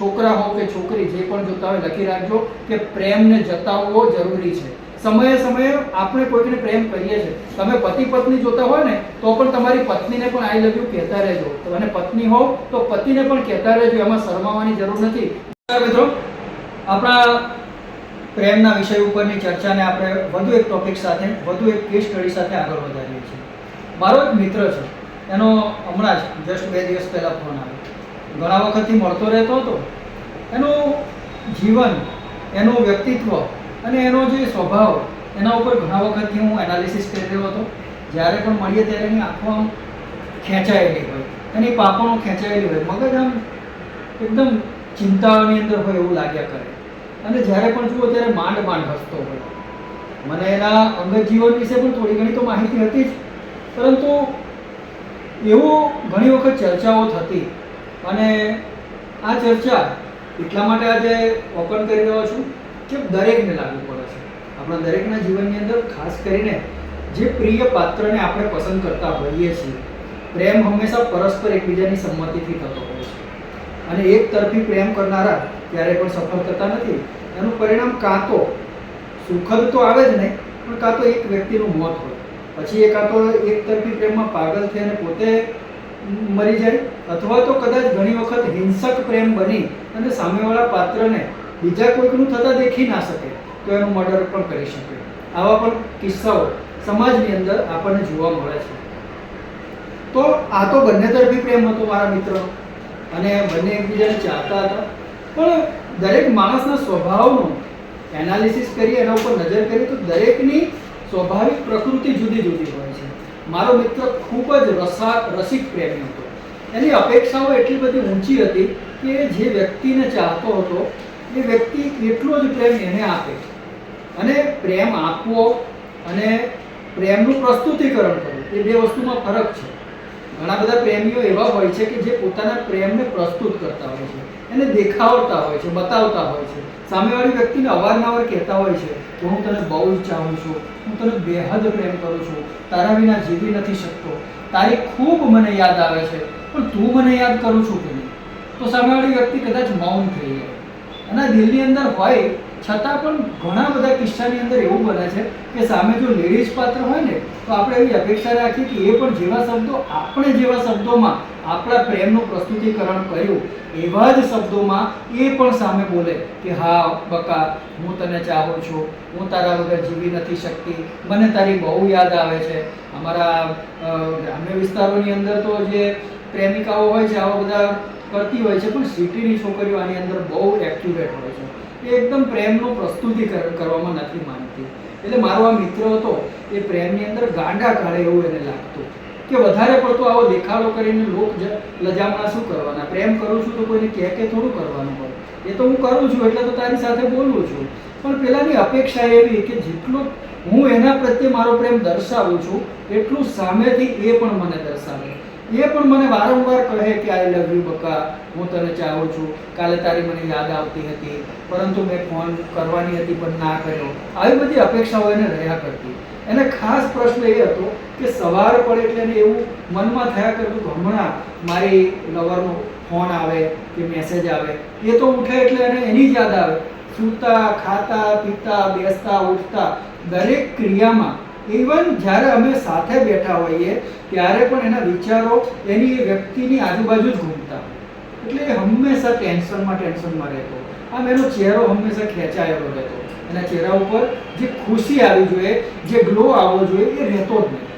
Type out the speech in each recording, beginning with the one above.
છોકરા હો કે છોકરી, જે પણ જોતા હોય લખી રાખજો કે પ્રેમને જતાવવો જરૂરી છે. સમયે સમયે આપણે કોઈને પ્રેમ કરીએ છીએ. તમે પતિ પત્ની જોતા હોય ને, તો પણ તમારી પત્નીને પણ આઈ લવ યુ કહેતા રહેજો. અને પત્ની હો, તો પતિને પણ કહેતા રહેજો, એમાં શરમાવાની જરૂર નથી. મિત્રો. આપણા પ્રેમના વિષય ઉપરની ચર્ચાને આપણે વધુ એક ટોપિક સાથે, વધુ એક કેસ સ્ટડી સાથે આગળ વધારીએ છીએ. મારો એક મિત્ર છે. એનો હમણાં જ જસ્ટ બે દિવસ પહેલાં ફોન આવ્યો. ઘણા વખતથી મળતો રહેતો હતો. એનું જીવન, એનું વ્યક્તિત્વ અને એનો જે સ્વભાવ, એના ઉપર ઘણા વખતથી હું એનાલિસિસ કરી રહ્યો હતો. જ્યારે પણ મળીએ ત્યારે એની આંખો આમ ખેંચાયેલી હોય, એની પાપણો ખેંચાયેલી હોય, મગજ આમ એકદમ ચિંતાની અંદર હોય એવું લાગ્યા કરે. અને જ્યારે પણ જુઓ ત્યારે માંડ માંડ હસતો હોય. મને એના અંગત જીવન વિશે પણ થોડી ઘણી તો માહિતી હતી જ, પરંતુ એવું ઘણી વખત ચર્ચાઓ થતી અને આ ચર્ચા એટલા માટે આજે ઓપન કરી રહ્યો છું કે દરેકને લાગુ પડે છે. આપણા દરેકના જીવનની અંદર ખાસ કરીને જે પ્રિય પાત્રને આપણે પસંદ કરતા હોઈએ છીએ, પ્રેમ હંમેશા પરસ્પર એકબીજાની સંમતિથી થતો હોય છે. અને એક તરફી પ્રેમ કરનારા ક્યારેય પણ સફળ થતા નથી. એનું પરિણામ કાં તો સુખદ તો આવે જ નહીં, પણ કાં તો એક વ્યક્તિનું મોત હોય. પછી એ કાં તો એક તરફી પ્રેમમાં પાગલ થઈ અને પોતે મરી જાય, અથવા તો કદાચ ઘણી વખત હિંસક પ્રેમ બની અને સામેવાળા પાત્રને બીજા કોઈકનું થતા દેખી ના શકે, તો એનું મર્ડર પણ કરી શકે. આવા પણ કિસ્સાઓ સમાજની અંદર આપણને જોવા મળે છે. તો આ તો બંને તરફી પ્રેમ હતો મારા મિત્રો, અને બંને એકબીજાને ચાહતા હતા. પણ દરેક માણસના સ્વભાવનું એનાલિસિસ કરી એના ઉપર નજર કરીએ, તો દરેકની સ્વાભાવિક પ્રકૃતિ જુદી જુદી હોય. મારો મિત્ર ખૂબ જ રસા, રસિક પ્રેમી હતો. એની અપેક્ષાઓ એટલી બધી ઊંચી હતી કે જે વ્યક્તિને ચાહતો હતો, એ વ્યક્તિ એટલો જ પ્રેમ એને આપે. અને પ્રેમ આપવો અને પ્રેમનું પ્રસ્તુતિકરણ કરવું, એ બે વસ્તુમાં ફરક છે. ઘણા બધા પ્રેમીઓ એવા હોય છે કે જે પોતાના પ્રેમને પ્રસ્તુત કરતા હોય છે, એને દેખાવતા હોય છે, બતાવતા હોય છે. સામેવાળી વ્યક્તિને અવારનવાર કહેતા હોય છે કે હું તને બહુ જ ચાહું છું, હું તને બેહદ પ્રેમ કરું છું, તારા વિના જીવી નથી શકતો. તારી ખૂબ મને યાદ આવે છે, પણ તું મને યાદ કરું છું કે નહીં તો સામેવાળી વ્યક્તિ કદાચ મૌન થઈ જાય. એના દિલની અંદર હોય, છતાં પણ ઘણા બધા કિસ્સાની અંદર એવું બને છે કે સામે જો લેડીઝ પાત્ર હોય ને, તો આપણે એવી અપેક્ષા રાખીએ કે એ પણ જેવા શબ્દો, આપણે જેવા શબ્દોમાં આપણા પ્રેમનું પ્રસ્તુતિકરણ કર્યું, એવા જ શબ્દોમાં એ પણ સામે બોલે કે, હા, બકા, હું તને ચાહું છું. હું તારા વગર જીવી નથી શકતી. મને તારી બહુ યાદ આવે છે. અમારા ગ્રામ્ય વિસ્તારોની અંદર તો જે પ્રેમિકાઓ હોય છે, આવા બધા કરતી હોય છે, પણ સિટીની છોકરીઓ આની અંદર બહુ એક્ટિવેટ હોય છે. એ એકદમ પ્રેમનું પ્રસ્તુતિકરણ કરવામાં નથી માનતી. એટલે મારો આ મિત્ર હતો, એ પ્રેમની અંદર ગાંડા કાઢે એવું એને લાગતું. કે વધારે પડતો આવો દેખાડો કરીને લોક લજામણા શું કરવાના? પ્રેમ કરું છું તો કોઈને કહે કે થોડું કરવાનું હોય. એ તો હું કરું છું, એટલે તો તારી સાથે બોલું છું. પણ પેલાની અપેક્ષા એવી કે જેટલું હું એના પ્રત્યે મારો પ્રેમ દર્શાવું છું, એટલું સામેથી એ પણ મને દર્શાવે. એ પણ મને વારંવાર કહે કે આઈ લવ યુ બકા. હું તને ચાહું છું. કાલે તારી મને યાદ આવતી હતી. પરંતુ મેં ફોન કરવાની હતી પણ ના કર્યો. આવી બધી અપેક્ષાઓ એને રહ્યા કરતી. એને ખાસ પ્રશ્ન એ હતો કે સવાર પડે એટલે એને એવું મનમાં થયા કરતું કે હમણાં મારી લવરનો ફોન આવે કે મેસેજ આવે. એ તો ઉઠે એટલે એને એની જ યાદ આવે. સૂતા, ખાતા, પીતા, બેસતા, ઉઠતા, દરેક ક્રિયામાં ઇવન જ્યારે અમે સાથે બેઠા હોઈએ, ત્યારે પણ એના વિચારો એની વ્યક્તિની આજુબાજુ જ ઘૂમતા એટલે હંમેશા ટેન્શનમાં ટેન્શનમાં રહેતો આમ એનો ચહેરો હંમેશા ખેંચાયેલો રહેતો. એના ચહેરા ઉપર જે ખુશી આવી જોઈએ, જે ગ્લો આવવો જોઈએ, એ રહેતો જ નહીં.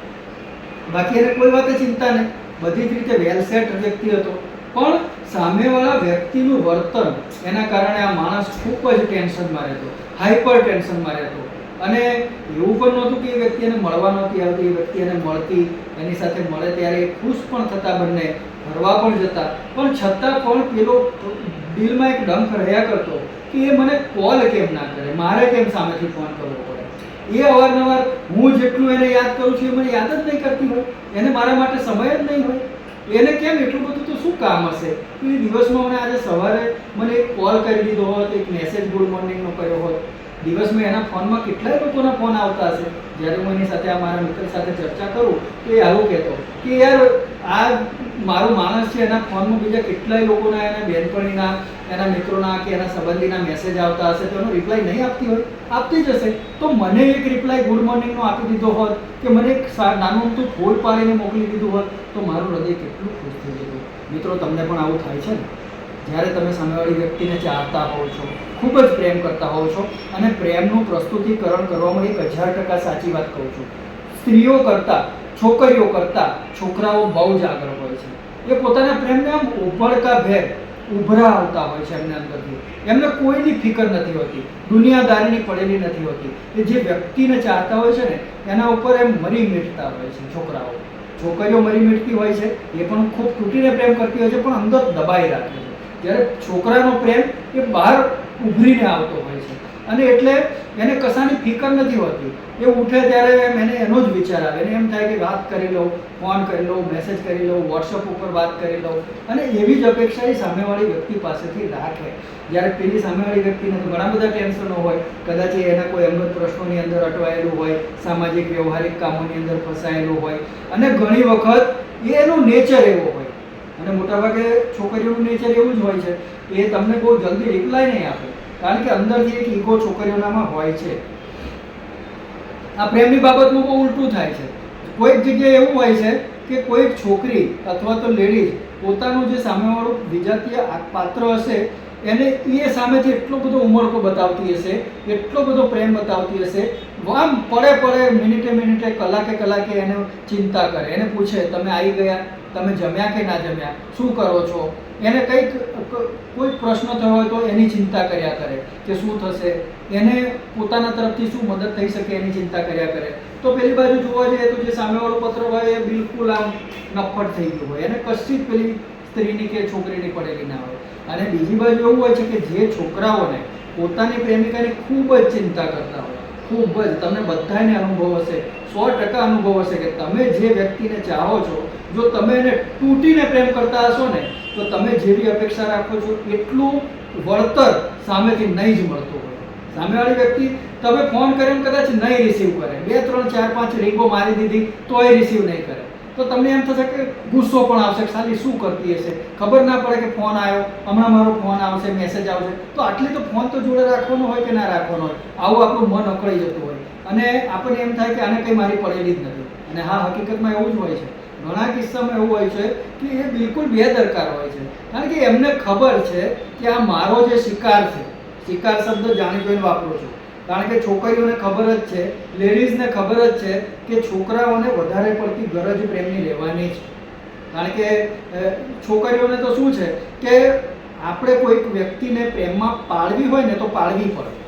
બાકી એને કોઈ વાતે ચિંતા નહીં. બધી જ રીતે વેલ સેટ વ્યક્તિ હતો. પણ સામેવાળા વ્યક્તિનું વર્તન, એના કારણે આ માણસ ખૂબ જ ટેન્શનમાં રહેતો હાઈપર ટેન્શનમાં રહેતો. અને એવું પણ નહોતું કે એ વ્યક્તિ એને મળવા નહોતી આવતી, એ વ્યક્તિ એને મળતી, એની સાથે મળે ત્યારે ખુશ પણ થતા બંને, ફરવા પણ જતા. પણ છતાં પણ પેલો દિલમાં એક ડંખ રહ્યા કરતો કે એ મને કોલ કેમ ના કરે, મારે કેમ સામેથી ફોન કરવો પડે? એ અવારનવાર હું જેટલું એને યાદ કરું છું એ મને યાદ જ નહીં કરતી હોય, એને મારા માટે સમય જ નહીં હોય. એને કેમ એટલું બધું તો શું કામ હશે? એ દિવસમાં મને આજે સવારે મને એક કોલ કરી દીધો હોત, એક મેસેજ ગુડ મોર્નિંગનો કર્યો હોત. દિવસમાં એના ફોનમાં કેટલાય લોકોના ફોન આવતા હશે. જ્યારે હું એની સાથે આ મારા મિત્ર સાથે ચર્ચા કરું, તો એ આવું કહેતો કે, યાર આ મારો માણસ છે, એના ફોનમાં બીજા કેટલાય લોકોના એના બેનપણીના, એના મિત્રોના કે એના સંબંધીના મેસેજ આવતા હશે, તો એનો રિપ્લાય નહીં આપતી હોય? આપતી જ હશે. તો મને એક રિપ્લાય ગુડ મોર્નિંગનો આપી દીધો હોત, કે મને એક નાનું અમથું ફોડ પાડીને મોકલી દીધું હોત, તો મારું હૃદય કેટલું ખુશ થઈ જતું. મિત્રો, તમને પણ આવું થાય છે ને? જ્યારે તમે સામેવાળી વ્યક્તિને ચાહતા હોવ છો, ખૂબ જ પ્રેમ કરતા હોવ છો, અને પ્રેમનું પ્રસ્તુતિકરણ કરવામાં એક હજાર ટકા સાચી વાત કહું છું. સ્ત્રીઓ કરતાં છોકરીઓ કરતાં છોકરાઓ બહુ જ આગળ હોય છે. એ પોતાના પ્રેમને આમ ઉભડકા ભેર ઉભરા આવતા હોય છે એમને અંદરથી. એમને કોઈની ફિકર નથી હોતી, દુનિયાદારીની પડેલી નથી હોતી. એ જે વ્યક્તિને ચાહતા હોય છે ને, એના ઉપર એમ મરી મીટતા હોય છે છોકરાઓ. છોકરીઓ મરી મીટતી હોય છે, એ પણ ખૂબ તૂટીને પ્રેમ કરતી હોય છે, પણ અંદર દબાઈ રાખે છે. જ્યારે છોકરાનો પ્રેમ એ બહાર ઉભરીને આવતો હોય છે. અને એટલે એને કશાની ફિકર નથી હોતી. એ ઉઠે ત્યારે એને એનો જ વિચાર આવે. એને એમ થાય કે વાત કરી લઉં ફોન કરી લઉં મેસેજ કરી લઉં વોટ્સઅપ ઉપર વાત કરી લઉં. અને એવી જ અપેક્ષા એ સામેવાળી વ્યક્તિ પાસેથી રાખે. જ્યારે પેલી સામેવાળી વ્યક્તિને ઘણા બધા ટેન્શનો હોય. કદાચ એના કોઈ અંગત પ્રશ્નોની અંદર અટવાયેલું હોય, સામાજિક વ્યવહારિક કામોની અંદર ફસાયેલું હોય. અને ઘણી વખત એનું નેચર એવો હોય. અને મોટાભાગે છોકરીઓનું નેચર એવું જ હોય છે. એ તમને બહુ જલ્દી રિપ્લાય નહીં આપે. કારણ કે અંદરથી એક ઈગો છોકરીઓનામાં હોય છે. આ પ્રેમની બાબતમાં બહુ ઉલટું થાય છે. કોઈક જગ્યાએ એવું હોય છે કે કોઈક છોકરી અથવા તો લેડીઝ પોતાનું જે સામેવાળું વિજાતીય પાત્ર હશે, એને એ સામેથી એટલો બધો ઉમળકો બતાવતી હશે, એટલો બધો પ્રેમ બતાવતી હશે, આમ પડે પડે મિનિટે મિનિટે, કલાકે કલાકે એને ચિંતા કરે. એને પૂછે, તમે આવી ગયા? તમે જમ્યા કે ના જમ્યા, શું કરો છો? એને કંઈક કોઈ પ્રશ્ન થયો હોય તો એની ચિંતા કર્યા કરે કે શું થશે? એને પોતાના તરફથી શું મદદ થઈ શકે એની ચિંતા કર્યા કરે. તો પેલી બાજુ જોવા જઈએ તો જે સામેવાળું પત્ર હોય એ બિલકુલ આમ નફ્ફટ થઈ ગયું હોય. એને કશી જ પેલી સ્ત્રીની કે છોકરીની પડેલી ના હોય. અને બીજી બાજુ એવું હોય છે કે જે છોકરાઓને પોતાની પ્રેમિકાની ખૂબ જ ચિંતા કરતા હોય. ખૂબ જ તમને બધાને અનુભવ હશે. સો ટકા અનુભવ હશે કે તમે જે વ્યક્તિને ચાહો છો, જો તમે એને તૂટીને પ્રેમ કરતા હશો ને, તો તમે જેવી અપેક્ષા રાખો છો એટલું વળતર સામેથી નહીં જ મળતું હોય. સામેવાળી વ્યક્તિ તમે ફોન કરીને કદાચ નહીં રિસીવ કરે. બે, ત્રણ, ચાર, પાંચ રીંગો મારી દીધી, તોય રિસીવ નહીં કરે. તો તમને એમ થશે કે ગુસ્સો પણ આવશે ખાલી શું કરતી હશે? ખબર ના પડે કે ફોન આવ્યો. હમણાં મારો ફોન આવશે મેસેજ આવશે. તો આટલી તો ફોન તો જોડે રાખવાનો હોય કે ના રાખવાનો હોય? આવું આપણું મન અકળાઈ જતું હોય. અને આપણને એમ થાય કે આને કંઈ મારી પડેલી જ નથી. અને હા, હકીકતમાં એવું જ હોય છે. ઘણા કિસ્સામાં એવું હોય છે કે એ બિલકુલ બેદરકાર હોય છે. કારણ કે એમને ખબર છે કે આ મારો જે શિકાર છે, શિકાર શબ્દ જાણી જોઈને વાપરું છું. કારણ કે છોકરીઓને ખબર જ છે, લેડીઝને ખબર જ છે કે છોકરાઓને વધારે પડતી ગરજ પ્રેમની લેવાની છે કારણ કે છોકરીઓને તો શું છે કે આપણે કોઈક વ્યક્તિને પ્રેમમાં પાળવી હોય ને તો પાળવી પડે.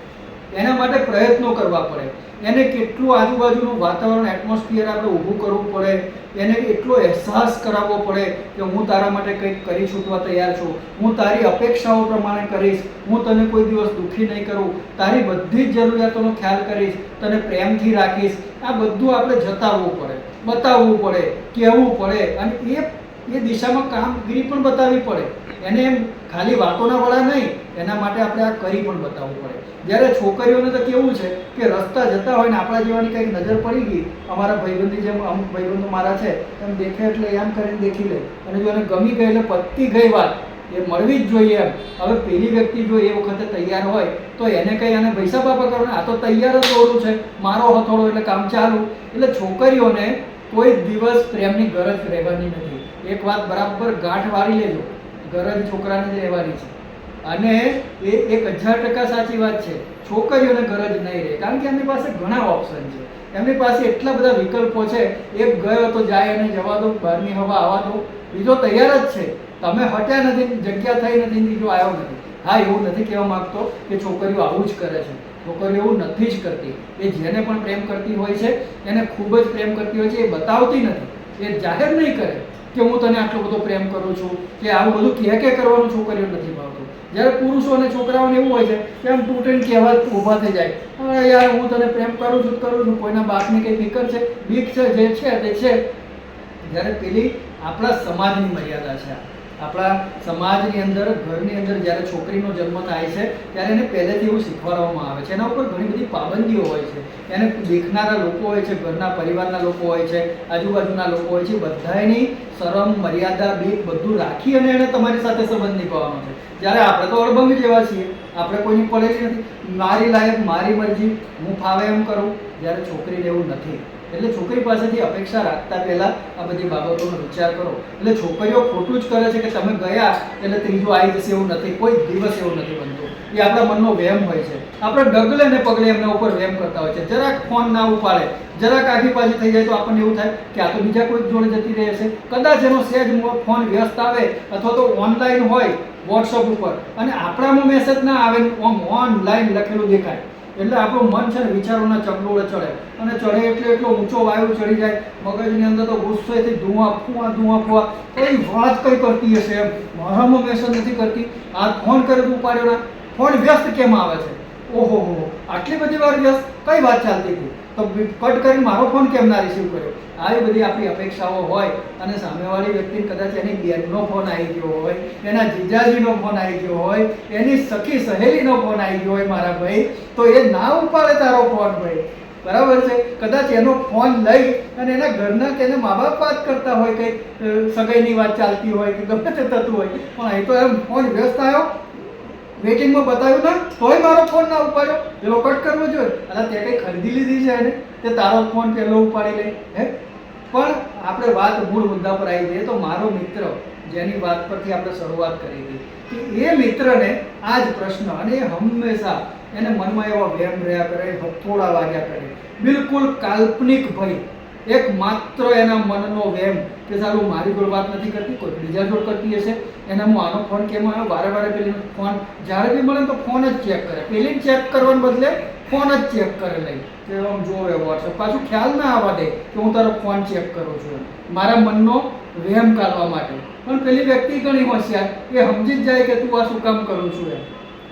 એના માટે પ્રયત્નો કરવા પડે. એને કેટલું આજુબાજુનું વાતાવરણ એટમોસ્ફિયર આપણે ઊભું કરવું પડે, એને એટલો અહેસાસ કરાવવો પડે કે હું તારા માટે કંઈક કરી છૂટવા તૈયાર છું. હું તારી અપેક્ષાઓ પ્રમાણે કરીશ. હું તને કોઈ દિવસ દુઃખી નહીં કરું. તારી બધી જ જરૂરિયાતોનો ખ્યાલ કરીશ, તને પ્રેમથી રાખીશ. આ બધું આપણે જતાવવું પડે, બતાવવું પડે, કહેવું પડે અને એ એ દિશામાં કામગીરી પણ બતાવવી પડે. એને એમ ખાલી વાતોના વડા નહીં એના માટે આપણે આ કરી પણ બતાવવું પડે. જ્યારે છોકરીઓને તો કેવું છે કે રસ્તા જતા હોય ને આપણા જેવાની કંઈક નજર પડી ગઈ, અમારા ભાઈબંધી જેમ અમુક ભાઈબંધો મારા છે, એમ દેખે એટલે એમ કરીને દેખી લે. અને જો એને ગમી ગઈ એટલે પતી ગઈ વાત, એ મળવી જ જોઈએ એમ. હવે પેલી વ્યક્તિ જો એ વખતે તૈયાર હોય, તો એને કંઈ આને પૈસા બાપા કરો આ તો તૈયાર જ ઓળું છે, મારો હથોડો એટલે કામ ચાલુ. એટલે છોકરીઓને કોઈ દિવસ પ્રેમની ગરજ રહેવાની નથી. એક વાત બરાબર ગાંઠ વાળી લેજો. ગરજ છોકરાને જ રહેવાની છે. અને એ એક હજાર ટકા સાચી વાત છે. છોકરીઓને ઘર જ નહીં રહે. કારણ કે એમની પાસે ઘણા ઓપ્શન છે. એમની પાસે એટલા બધા વિકલ્પો છે. એક ગયો તો જાય અને જવા દો, બહારની હવા આવવા દો. બીજો તૈયાર જ છે. તમે હટ્યા નથી, જગ્યા થઈ નથી, બીજો આવ્યો નથી. હા, એવું નથી કહેવા માંગતો કે છોકરીઓ આવું જ કરે છે. છોકરીઓ એવું નથી જ કરતી. એ જેને પણ પ્રેમ કરતી હોય છે, એને ખૂબ જ પ્રેમ કરતી હોય છે, એ બતાવતી નથી. એ જાહેર નહીં કરે કે હું તને આટલો બધો પ્રેમ કરું છું, કે આવું બધું કહે કે કરવાનું છોકરીઓ નથી જ્યારે પુરુષો અને છોકરાઓને એવું હોય છે કે આમ તૂટીને કહેવા ઊભા થઈ જાય. અરે યાર હું તને પ્રેમ કરું છું કરું છું, કોઈના બાપની કંઈ ફિકર છે? બીક છે, જે છે, તે છે. જ્યારે પેલી આપણા સમાજની મર્યાદા છે આ. આપણા સમાજની અંદર, ઘરની અંદર જ્યારે છોકરીનો જન્મ થાય છે, ત્યારે એને પહેલેથી એવું શીખવાડવામાં આવે છે. એના ઉપર ઘણી બધી પાબંદીઓ હોય છે. એને દેખનારા લોકો હોય છે, ઘરના પરિવારના લોકો હોય છે, આજુબાજુના લોકો હોય છે. બધાની શરમ, મર્યાદા, બીક બધું રાખી અને એને તમારી સાથે સંબંધ નિભાવવાનો છે. જ્યારે આપણે તો અડબંગી જેવા છીએ, આપણે કોઈની પડેલી નથી. મારી લાયક, મારી મરજી, હું ફાવે એમ કરું. જ્યારે છોકરીને એવું નથી. એટલે છોકરી પાસેથી અપેક્ષા રાખતા પહેલા આ બધી બાબતોનો વિચાર કરો. એટલે છોકરીઓ ખોટું જ કરે છે કે તમે ગયા એટલે ત્રીજું આવી જશે એવું નથી. કોઈ દિવસ એવું નથી બનતું. એ આપણા મનનો વહેમ હોય છે. આપણે ડગલે ને પગલે એમના ઉપર વહેમ કરતા હોય છે. જરાક ફોન ના ઉપાડે, જરાક આખી પાછી થઈ જાય તો આપણને એવું થાય કે આ તો બીજા કોઈ જોડે જતી રહે છે. કદાચ એનો સહેજ ફોન વ્યસ્ત આવે અથવા તો ઓનલાઈન હોય, વોટ્સઅપ ઉપર. અને આપણામાં મેસેજ ના આવે ઓમ ઓનલાઈન લખેલું દેખાય. એટલે આપણું મન છે ને વિચારોના ચકડોળે ચડે. અને ચડે એટલે એટલો ઊંચો વાયુ ચડી જાય. મગજની અંદર તો ગુસ્સેથી ધુઆ, ફૂવા, ધુઆ, ફુવા. કઈ વાત કઈ કરતી હશે એમ. મારામાં મેસેજ નથી કરતી. આ ફોન કરે ઉપાડ્યો ના. ફોન વ્યસ્ત કેમ આવે છે? ઓહો હો આટલી બધી વાર વ્યસ્ત? કઈ વાત ચાલતી હતી? તો કટ કરીને મારો ફોન કેમ ના રિસીવ કર્યો? આવી બધી આપણી અપેક્ષાઓ હોય અને સામેવાળી વ્યક્તિ કદાચ એની બેનનો ફોન આવી ગયો હોય, એના જીજાજીનો ફોન આવી ગયો હોય, એની સખી સહેલીનો ફોન આવી ગયો હોય મારા ભાઈ, તો એ ના ઉપાડે તારો ફોન ભાઈ. બરાબર છે? કદાચ એનો ફોન લઈ અને એના ઘરના કે એના મા બાપ વાત કરતા હોય કંઈક સગાઈની વાત ચાલતી હોય કે ગમે તે થતું હોય. પણ અહીં તો એમ ફોન વ્યસ્ત આવ્યો વેટિંગમાં બતાવ્યું ના, તોય મારો ફોન ના ઉપાડ્યો. પેલો કટ કરવો જોઈએ. અને તે કંઈ ખરીદી લીધી છે એને? તે તારો ફોન પહેલો ઉપાડી લે, હે? પણ આપણે વાત મૂળ મુદ્દા પર આવી જઈએ તો મારો મિત્ર, જેની વાત પરથી આપણે શરૂઆત કરી હતી, કે એ મિત્રને આ જ પ્રશ્ન અને હંમેશા એને મનમાં એવા વ્યમ રહ્યા કરે, હથોડા વાગ્યા કરે. બિલકુલ કાલ્પનિક ભય. એક માત્ર એના મનનો વેમ કે સારું, મારી જોડે વાત નથી કરતી, કોઈ બીજા જોડ કરતી હશે. એને હું આનો ફોન કેમ આવ્યો વારે વારે પેલી ફોન જ્યારે બી મળે તો ફોન જ ચેક કરે. પેલી ચેક કરવાને બદલે ફોન જ ચેક કરે લઈ કે આમ જોવે વોટ્સઅપ પાછું ખ્યાલ ના આવવા દે કે હું તારો ફોન ચેક કરું છું મારા મનનો વેમ કાઢવા માટે. પણ પેલી વ્યક્તિ ઘણી હોશિયાર. એ સમજી જ જાય કે તું આ શું કામ કરું છું એમ.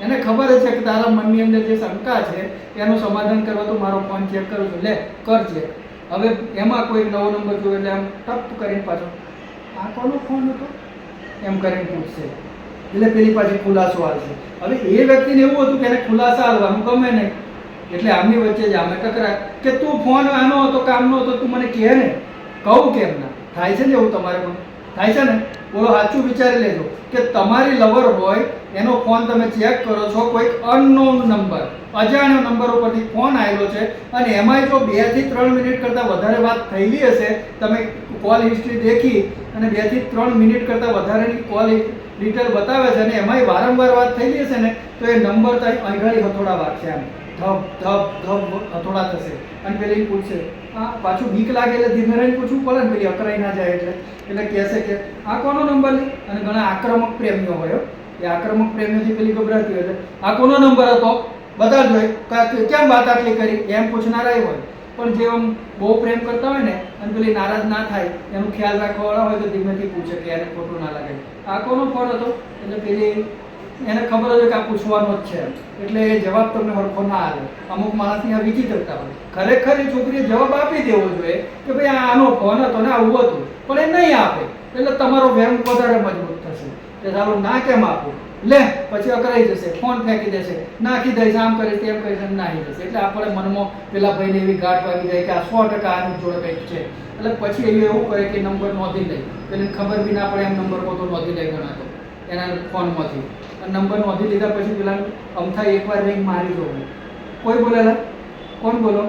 એને ખબર છે કે તારા મનની અંદર જે શંકા છે, એનું સમાધાન કરવા તો મારો ફોન ચેક કરું છું. લે, કર ચેક હવે એમાં કોઈ નવો નંબર જોયો એટલે આમ ટપ કરીને પાછો. આ કોનો ફોન હતો? એમ કરીને પૂછશે. એટલે પેલી પાછી ખુલાસો આવશે. હવે એ વ્યક્તિને એવું હતું કે એને ખુલાસા આવવાનું ગમે નહીં. એટલે આમની વચ્ચે જ આમે ટકરાય કે તું ફોન આનો હતો કામનો હતો તું મને કહે ને. કહું કેમ ના? થાય છે ને એવું તમારે પણ? થાય છે ને? બોલો સાચું વિચારી લેજો કે તમારી લવર હોય એનો ફોન તમે ચેક કરો છો કોઈક અનનોન નંબર અજાણ્યો નંબર ઉપરથી ફોન આવેલો છે અને એમાંય જો બેથી ત્રણ મિનિટ કરતાં વધારે વાત થયેલી હશે, તમે કોલ હિસ્ટ્રી દેખી અને બેથી ત્રણ મિનિટ કરતાં વધારેની કોલ ડિટેલ બતાવે છે અને એમાંય વારંવાર વાત થયેલી હશે ને, તો એ નંબર તો અઘાડી હથોડા વાગશે આમ ધબ ધબ ધબ હથોડા થશે. અને પેલી પૂછશે, આ પાછું બીક લાગે એટલે ધીમે રહીને પૂછવું પડે ને પેલી અકરાઈ ના જાય એટલે. એટલે કહેશે કે, આ કોનો નંબર લે? અને ઘણા આક્રમક પ્રેમીઓ હોય એ આક્રમક પ્રેમીઓથી પેલી ગભરાતી એટલે. આ કોનો નંબર હતો? બતાવજો જ કેમ વાત આટલી કરી? એમ પૂછનારા હોય. પણ જે આમ બહુ પ્રેમ કરતા હોય ને અને પેલી નારાજ ના થાય, એનું ખ્યાલ રાખવાવાળા હોય તો ધીમેથી પૂછે કે એને ખોટું ના લાગે. આ કોનો ફોન હતો? એટલે પેલી, એને ખબર હતી કે આ પૂછવાનો જ છે એટલે એ જવાબ તમને હરખો ના આવે. અમુક માણસની આ વિચિત્રતા હોય. ખરેખર એ છોકરીએ જવાબ આપી દેવો જોઈએ કે ભાઈ આ આનો ફોન હતો ને, આવું હતું. પણ એ નહીં આપે. એટલે તમારો વેમ વધારે મજબૂત થશે. કે સારું ના કેમ આપું? લે, પછી અકરાઈ જશે, ફોન ફેંકી દેશે, નાખી દઈશ, આમ કરે તેમ કરીશ અને નાહી જશે એટલે આપણે મનમાં પેલા ભાઈને એવી ગાંઠ વાગી જાય કે આ સો ટકા આની જોડે કંઈક છે. એટલે પછી એવું એવું કરે કે નંબર નોંધી લે. એને ખબર બી ના પડે એમ નંબર પોતો નોંધી લે ગણાતો એના ફોનમાંથી. નંબર નોંધી લીધા પછી પેલા અમથા એકવાર રિંગ મારી જોવું. કોઈ બોલેલા કોણ બોલો?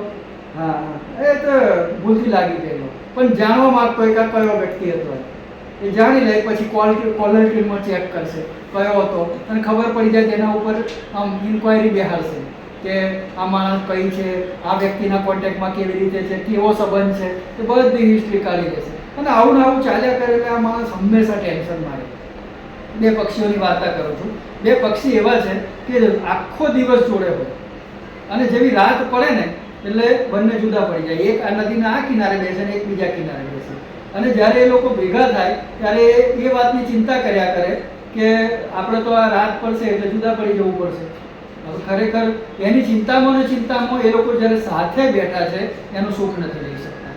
હા એ તો ભૂલથી લાગી ગયેલો. પણ જાણવા માગતો આ કયો વ્યક્તિ હતો? એ જાણી લે, પછી ક્વોલિટી કોલર ટ્યુનમાં ચેક કરશે. કયો હતો? અને ખબર પડી જાય તેના ઉપર આમ ઇન્ક્વાયરી બેહાડશે કે આ માણસ કઈ છે, આ વ્યક્તિના કોન્ટેક્ટમાં કેવી રીતે છે, કેવો સંબંધ છે, એ બધી હિસ્ટ્રી કાઢી દેશે અને આવું ને આવું ચાલ્યા કરે એટલે આ માણસ હંમેશા ટેન્શન મારે બે પક્ષીઓની વાર્તા કરું છું. બે પક્ષી એવા છે કે આખો દિવસ જોડે હોય. અને જેવી રાત પડે ને, એટલે બંને જુદા પડી જાય. એક આ નદીના આ કિનારે બેસે ને એક બીજા કિનારે બેસે. અને જ્યારે એ લોકો ભેગા થાય, ત્યારે એ વાતની ચિંતા કર્યા કરે કે આપણે તો આ રાત પડશે એટલે જુદા પડી જવું પડશે. હવે ખરેખર એની ચિંતામાં ને ચિંતામાં એ લોકો જ્યારે સાથે બેઠા છે, એનું સુખ નથી લઈ શકતા.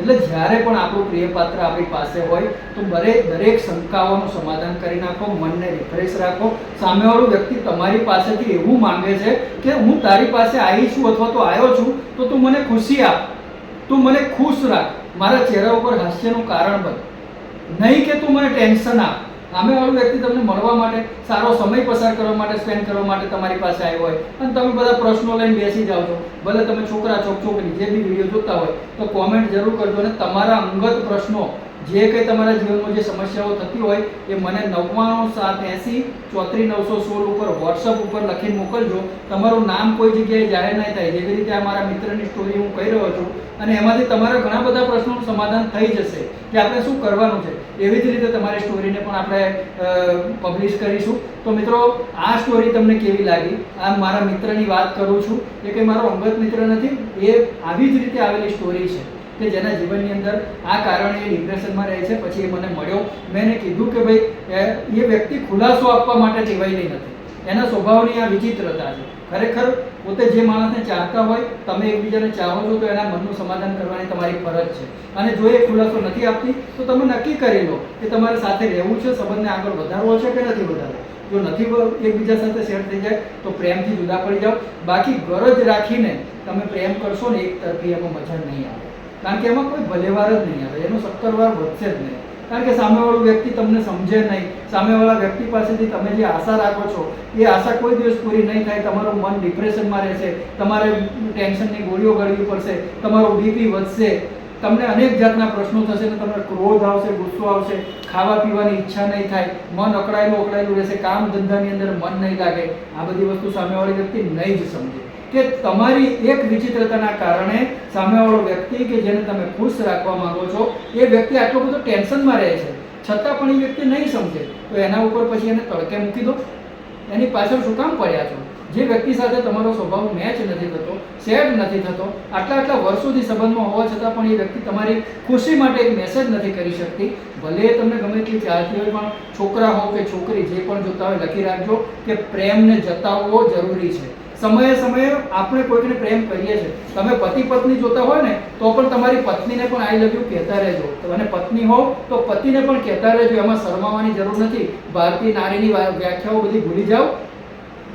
એટલે જ્યારે પણ આપણું પ્રિય પાત્ર આપણી પાસે હોય, તો દરેક દરેક શંકાઓનું સમાધાન કરી નાખો, મનને રિફ્રેશ રાખો. સામેવાળો વ્યક્તિ તમારી પાસેથી એવું માંગે છે કે હું તારી પાસે આવી છું અથવા તો આવ્યો છું, તો તું મને ખુશી આપ. તું મને ખુશ રાખ. મારા ચહેરા ઉપર હાસ્યનું કારણ બન. નહીં કે તું મને ટેન્શન આપ. સામેવાળો વ્યક્તિ તમને મળવા માટે સારો સમય પસાર કરવા માટે સ્પેન્ડ કરવા માટે તમારી પાસે આવ્યો હોય. અને તમે બધા પ્રશ્નો લઈને બેસી જાઓ છો. ભલે તમે છોકરા છોક છોકરી, જે બી વીડિયો જોતા હોય, તો કોમેન્ટ જરૂર કરજો અને તમારા અંગત પ્રશ્નો જે કંઈ તમારા જીવનમાં જે સમસ્યાઓ થતી હોય એ મને નવ્વાણું સાત એંસી ચોત્રીસ નવસો સોળ ઉપર વોટ્સઅપ ઉપર લખીને મોકલજો. તમારું નામ કોઈ જગ્યાએ જાહેર નહીં થાય. જેવી રીતે આ મારા મિત્રની સ્ટોરી હું કહી રહ્યો છું અને એમાંથી તમારા ઘણા બધા પ્રશ્નોનું સમાધાન થઈ જશે કે આપણે શું કરવાનું છે. એવી જ રીતે તમારી સ્ટોરીને પણ આપણે પબ્લિશ કરીશું. તો મિત્રો, આ સ્ટોરી તમને કેવી લાગી? આ મારા મિત્રની વાત કરું છું. એ કંઈ મારો અંગત મિત્ર નથી. એ આવી જ રીતે આવેલી સ્ટોરી છે. કે જેના જીવનની અંદર આ કારણે એ ડિપ્રેશનમાં રહે છે. પછી એ મને મળ્યો. મેં એને કીધું કે ભાઈ, એ- વ્યક્તિ ખુલાસો આપવા માટે ટેવાયેલી નથી. એના સ્વભાવની આ વિચિત્રતા છે. ખરેખર પોતે જે માણસને ચાહતા હોય, તમે એકબીજાને ચાહો છો, તો એના મનનું સમાધાન કરવાની તમારી ફરજ છે. અને જો એ ખુલાસો નથી આપતી, તો તમે નક્કી કરી લો કે તમારે સાથે રહેવું છે, સંબંધને આગળ વધારવો છે કે નથી વધારવો. જો નથી એકબીજા સાથે શેર થઈ જાય, તો પ્રેમથી જુદા પડી જાઓ. બાકી ગરજ રાખીને તમે પ્રેમ કરશો ને, એક તરફી એમાં મજા નહીં આવે. કારણ કે એમાં કોઈ ભલેવાર જ નહીં આવે. એનો સત્તરવાર વધશે જ નહીં. કારણ કે સામેવાળો વ્યક્તિ તમને સમજે નહીં. સામેવાળા વ્યક્તિ પાસેથી તમે જે આશા રાખો છો, એ આશા કોઈ દિવસ પૂરી નહીં થાય. તમારું મન ડિપ્રેશનમાં રહેશે. તમારે ટેન્શનની ગોળીઓ ગળવી પડશે. તમારું બીપી વધશે. તમને અનેક જાતના પ્રશ્નો થશે ને તમને ક્રોધ આવશે, ગુસ્સો આવશે. ખાવા પીવાની ઈચ્છા નહીં થાય. મન અકળાયેલું અકળાયેલું રહેશે. કામ ધંધાની અંદર મન નહીં લાગે. આ બધી વસ્તુ સામેવાળી વ્યક્તિ નહીં જ સમજે. કે તમારી એક વિચિત્રતાના કારણે સામેવાળો વ્યક્તિ કે જેને તમે ખુશ રાખવા માંગો છો, એ વ્યક્તિ આટલો બધો ટેન્શનમાં રહે છે. છતાં પણ એ વ્યક્તિ નહીં સમજે. તો એના ઉપર પછી એને તડકે મૂકી દો. એની પાછળ શું કામ પડ્યા છો? જે વ્યક્તિ સાથે તમારો સ્વભાવ મેચ નથી થતો સેડ નથી થતો, આટલા આટલા વર્ષોથી સંબંધમાં હોવા છતાં પણ એ વ્યક્તિ તમારી ખુશી માટે એક મેસેજ નથી કરી શકતી. ભલે એ તમને ગમે એટલી ચાલતી હોય, પણ છોકરા હો કે છોકરી, જે પણ જોતા હોય, લખી રાખજો કે પ્રેમને જતાવવો જરૂરી છે. સમયે સમયે આપણે કોઈકને પ્રેમ કરીએ છીએ. તમે પતિ પત્ની જોતા હોય ને, તો પણ તમારી પત્નીને પણ આઈ લવ યુ કહેતા રહેજો. અને પત્ની હો, તો પતિને પણ કહેતા રહેજો. એમાં શરમાવાની જરૂર નથી. ભારતીય નારીની વ્યાખ્યાઓ બધી ભૂલી જાઓ.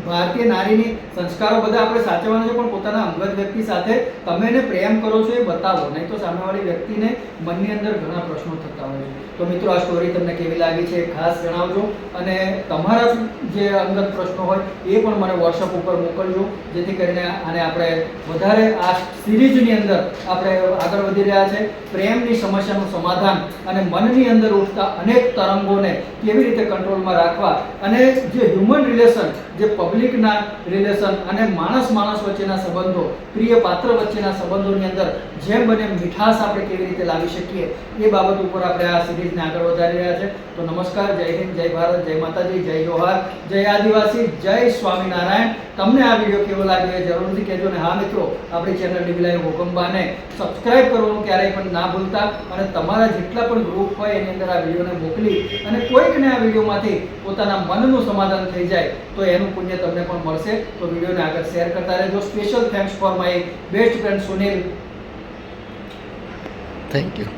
ભારતીય નારીની સંસ્કારો બધા આપણે સાચવવાના છે, પણ પોતાના અંગત વ્યક્તિ સાથે તમે એને પ્રેમ કરો છો એ બતાવો. નહીં તો સામેવાળી વ્યક્તિને મનની અંદર ઘણા પ્રશ્નો થતા હોય છે. તો મિત્રો, આ સ્ટોરી તમને કેવી લાગી છે ખાસ જણાવજો. અને તમારા જે અંગત પ્રશ્નો હોય એ પણ મને વોટ્સઅપ ઉપર મોકલજો, જેથી કરીને આને આપણે વધારે આ સિરીઝની અંદર આપણે આગળ વધી રહ્યા છે. પ્રેમની સમસ્યાનું સમાધાન અને મનની અંદર ઉઠતા અનેક તરંગોને કેવી રીતે કંટ્રોલમાં રાખવા અને જે હ્યુમન રિલેશન જે પબ્લિકના રિલેશન અને માણસ માણસ વચ્ચેના સંબંધો, પ્રિય પાત્ર વચ્ચેના સંબંધોની અંદર જેમ બને મીઠાશ આપણે કેવી રીતે લાવી શકીએ, એ બાબત ઉપર આપણે આ સિરીઝને આગળ વધારી રહ્યા છે. તો નમસ્કાર, જય હિન્દ, જય ભારત, જય માતાજી, જય જોહાર, જય આદિવાસી, જય સ્વામિનારાયણ. તમને આ વીડિયો કેવો લાગ્યો એ જરૂરથી કહેજો ને હા મિત્રો, આપણી ચેનલ ડીબીલાઈ હુકમબાને સબસ્ક્રાઇબ કરવાનું ક્યારેય પણ ના ભૂલતા અને તમારા જેટલા પણ ગ્રુપ હોય એની અંદર આ વિડીયોને મોકલી અને કોઈકને આ વિડીયોમાંથી પોતાના મનનું સમાધાન થઈ જાય, તો એનું પુણ્ય તમને પણ મળશે. તો વિડીયોને આગળ શેર કરતા રહેજો. Special thanks for my best friend Sunil thank you